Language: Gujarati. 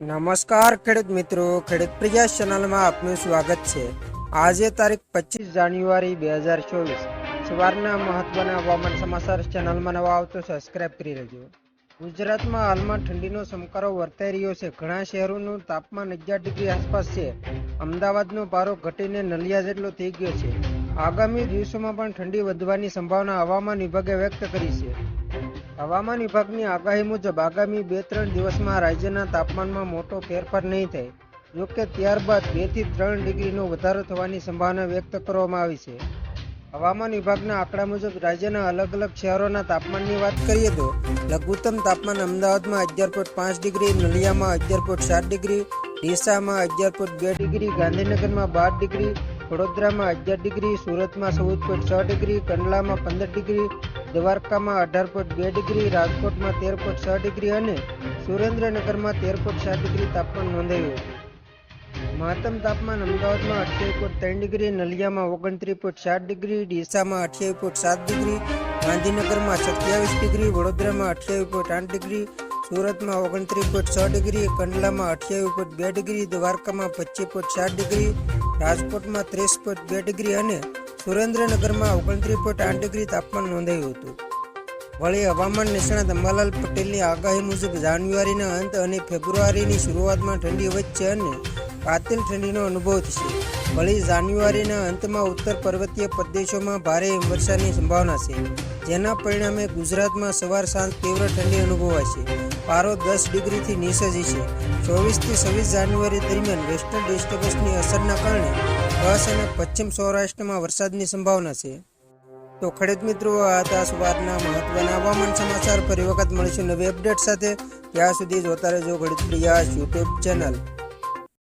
નમસ્કાર, ખેડૂત મિત્રો. ખેડૂત પ્રિયા ચેનલમાં આપનું સ્વાગત છે. આજે તારીખ પચીસ જાન્યુઆરી બે હજાર ચોવીસ. સવારના મહત્વના હવામાન સમાચાર ચેનલમાં નવા આવતો સબસ્ક્રાઇબ કરી લેજો. ગુજરાતમાં હાલમાં ઠંડીનો સમકારો વર્તાઈ રહ્યો છે. ઘણા શહેરોનું તાપમાન અગિયાર ડિગ્રી આસપાસ છે. અમદાવાદનો પારો ઘટીને નલિયા જેટલો થઈ ગયો છે. આગામી દિવસોમાં પણ ઠંડી વધવાની સંભાવના હવામાન વિભાગે વ્યક્ત કરી છે. હવામાન વિભાગની આગાહી મુજબ આગામી બે ત્રણ દિવસમાં રાજ્યના તાપમાનમાં મોટો ફેરફાર નહીં થાય, જોકે ત્યારબાદ બેથી ત્રણ ડિગ્રીનો વધારો થવાની સંભાવના વ્યક્ત કરવામાં આવી છે. હવામાન વિભાગના આંકડા મુજબ રાજ્યના અલગ અલગ શહેરોના તાપમાનની વાત કરીએ તો લઘુત્તમ તાપમાન અમદાવાદમાં અગિયાર પોઈન્ટ પાંચ ડિગ્રી, નલિયામાં અગિયાર પોઈન્ટ સાત ડિગ્રી, ડીસામાં અગિયાર પોઈન્ટ બે ડિગ્રી, ગાંધીનગરમાં બાર ડિગ્રી, વડોદરામાં અગિયાર ડિગ્રી, સુરતમાં ચૌદ પોઈન્ટ છ ડિગ્રી, કંડલામાં પંદર ડિગ્રી દ્વારકામાં અઢાર પોઈન્ટ બે ડિગ્રી, રાજકોટમાં તેર પોઈન્ટ છ ડિગ્રી અને સુરેન્દ્રનગરમાં તેર પોઈન્ટ સાત ડિગ્રી તાપમાન નોંધાયું હતું. મહત્તમ તાપમાન અમદાવાદમાં અઠ્યાવીસ પોઈન્ટ ત્રણ ડિગ્રી, નલિયામાં ઓગણત્રીસ પોઈન્ટ સાત ડિગ્રી, ડીસામાં અઠ્યાવીસ પોઈન્ટ સાત ડિગ્રી, ગાંધીનગરમાં સત્યાવીસ ડિગ્રી, વડોદરામાં અઠ્યાવીસ પોઈન્ટ આઠ ડિગ્રી, સુરતમાં ઓગણત્રીસ પોઈન્ટ છ ડિગ્રી, કંડલામાં અઠ્યાવીસ પોઈન્ટ બે ડિગ્રી, દ્વારકામાં પચીસ પોઈન્ટ સાત ડિગ્રી, રાજકોટમાં ત્રીસ પોઈન્ટ બે ડિગ્રી અને સુરેન્દ્રનગરમાં ઓગણત્રીસ પોઈન્ટ આઠ ડિગ્રી તાપમાન નોંધાયું હતું. વળી હવામાન નિષ્ણાત અંબાલાલ પટેલની આગાહી મુજબ જાન્યુઆરીના અંત અને ફેબ્રુઆરીની શરૂઆતમાં ઠંડી વધશે અને કાતિલ ઠંડીનો અનુભવ થશે. વળી જાન્યુઆરીના અંતમાં ઉત્તર પર્વતીય પ્રદેશોમાં ભારે વરસાદની સંભાવના છે, જેના પરિણામે ગુજરાતમાં સવાર સાંજ તીવ્ર ઠંડી અનુભવાશે પારો દસ ડિગ્રીથી નીચે છે. ચોવીસથી છવ્વીસ જાન્યુઆરી દરમિયાન વેસ્ટર્ન ડિસ્ટર્બન્સની અસરના કારણે કચ્છ અને પશ્ચિમ સૌરાષ્ટ્રમાં વરસાદની સંભાવના છે. તો ખેડૂત મિત્રો, આ હતા સવારના મહત્વના હવામાન સમાચાર. ફરી વખત મળીશું નવી અપડેટ સાથે. ત્યાં સુધી જોતા રહેજો ખેડૂત પ્રિયા યુટ્યુબ ચેનલ.